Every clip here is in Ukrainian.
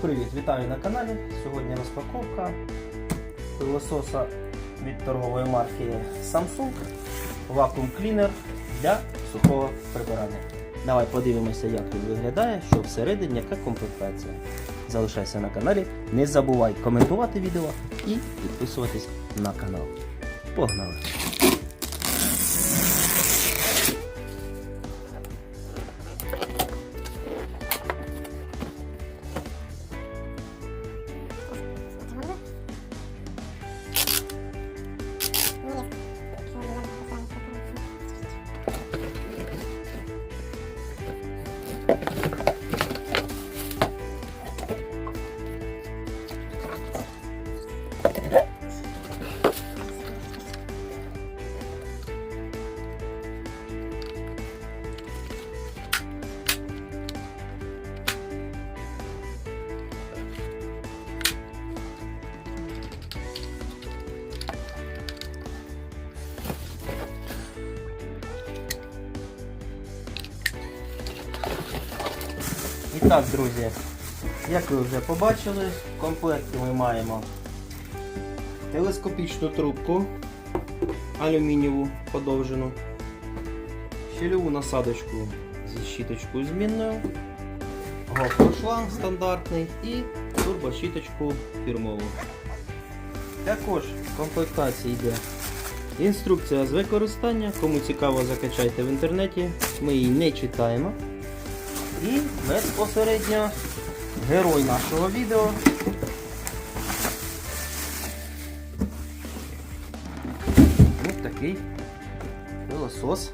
Привіт, вітаю на каналі. Сьогодні розпаковка пилососа від торгової марки Samsung Vacuum Cleaner для сухого прибирання. Давай подивимося, як він виглядає, що всередині, яка комплектація. Залишайся на каналі, не забувай коментувати відео і підписуватись на канал. Погнали! І так, друзі, як ви вже побачили, в комплекті ми маємо телескопічну трубку алюмінієву подовжену, щільову насадочку зі щіточкою змінною, гофрошланг стандартний і турбощіточку фірмову. Також в комплектації йде інструкція з використання. Кому цікаво, закачайте в інтернеті. Ми її не читаємо. І безпосередньо герой нашого відео. Ось такий пилосос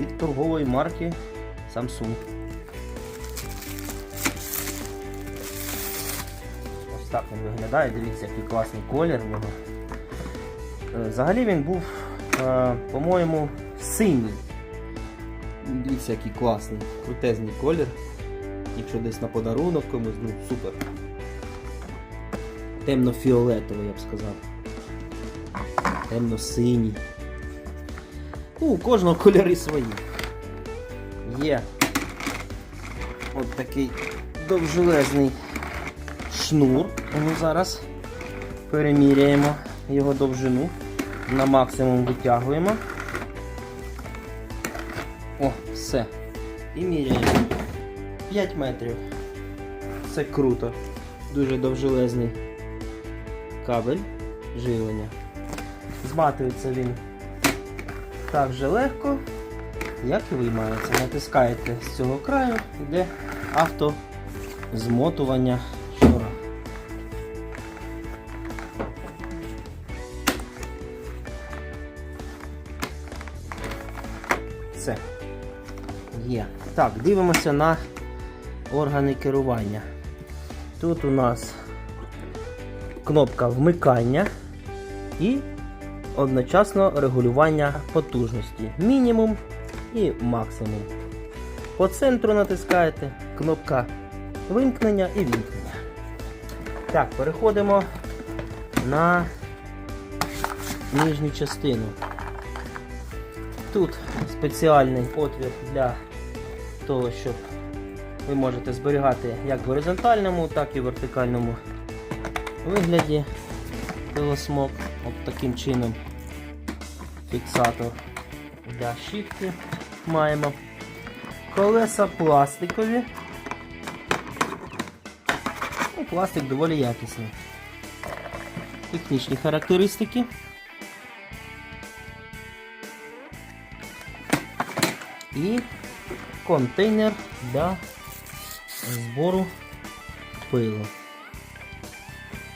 від торгової марки Samsung. Ось так він виглядає, дивіться, який класний колір в нього. Е, Взагалі він був, е, по-моєму, синій. Дивіться, який класний, крутезний колір. Якщо десь на подарунок комусь, ну супер. Темно-фіолетовий, я б сказав. Темно-синій. Ну, у кожного кольори свої. Є от такий довжелезний шнур. Ми зараз переміряємо його довжину. На максимум витягуємо. О, все. І міряємо. 5 метрів. Це круто. Дуже довжелезний кабель живлення. Зматується він так же легко, як і виймається. Натискаєте з цього краю, йде автозмотування Є. Так, дивимося на органи керування. Тут у нас кнопка вмикання і одночасно регулювання потужності. Мінімум і максимум. По центру натискаєте кнопка вимкнення і вімкнення. Так, переходимо на нижню частину. Тут спеціальний отвір для того, щоб ви можете зберігати як в горизонтальному, так і в вертикальному вигляді пилосмок. От таким чином фіксатор для щітки маємо. Колеса пластикові. Ну, пластик доволі якісний. Технічні характеристики. і контейнер для збору пилу.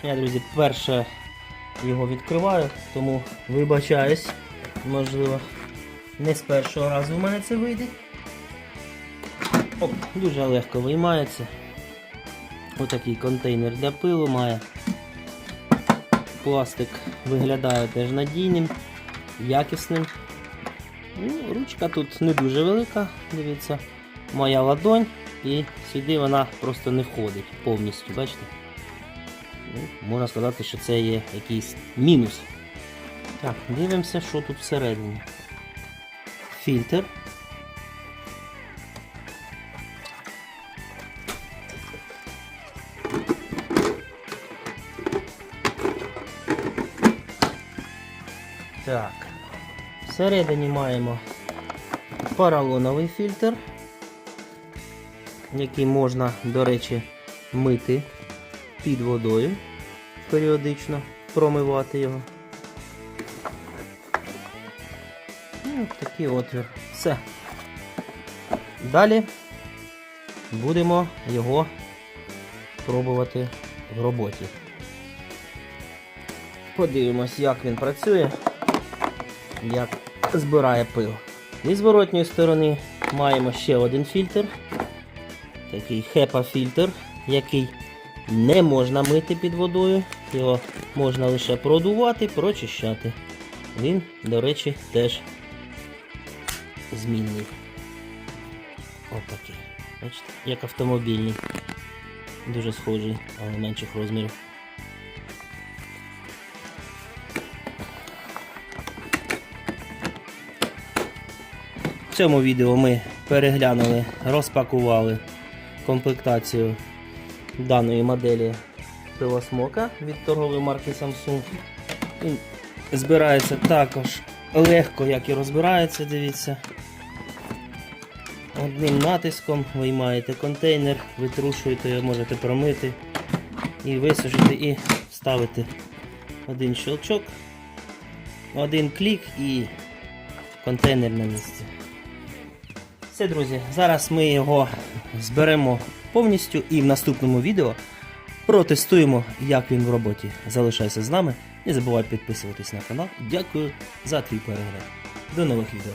Я, друзі, перше його відкриваю, тому вибачаюсь, можливо, не з першого разу в мене це вийде. Оп, дуже легко виймається. Отакий контейнер для пилу має. Пластик виглядає теж надійним, якісним. Ну, Ручка тут не дуже велика, дивіться, моя ладонь і сюди вона просто не входить повністю. бачите? Ну, Можна сказати, що це є якийсь мінус. Так, дивимося, що тут всередині. Фільтр. Так. Всередині маємо поролоновий фільтр, який можна, до речі, мити під водою періодично, промивати його. І от такий отвір. Все. Далі будемо його пробувати в роботі. Подивимось, як він працює, як збирає пил. І зворотньої сторони маємо ще один фільтр. Такий HEPA фільтр, який не можна мити під водою. Його можна лише продувати, прочищати. Він, до речі, теж змінний. Отакий. Бачите, як автомобільний. Дуже схожий, але менших розмірів. В цьому відео ми переглянули, розпакували комплектацію даної моделі пилосмока від торгової марки Samsung. Він збирається також легко, як і розбирається, дивіться. Одним натиском виймаєте контейнер, витрушуєте, його можете промити і висушити, і ставити один щелчок, один клік і контейнер на місці. Все, друзі, зараз ми його зберемо повністю і в наступному відео протестуємо, як він в роботі. Залишайся з нами. Не забувай підписуватись на канал. Дякую за твій перегляд. До нових відео.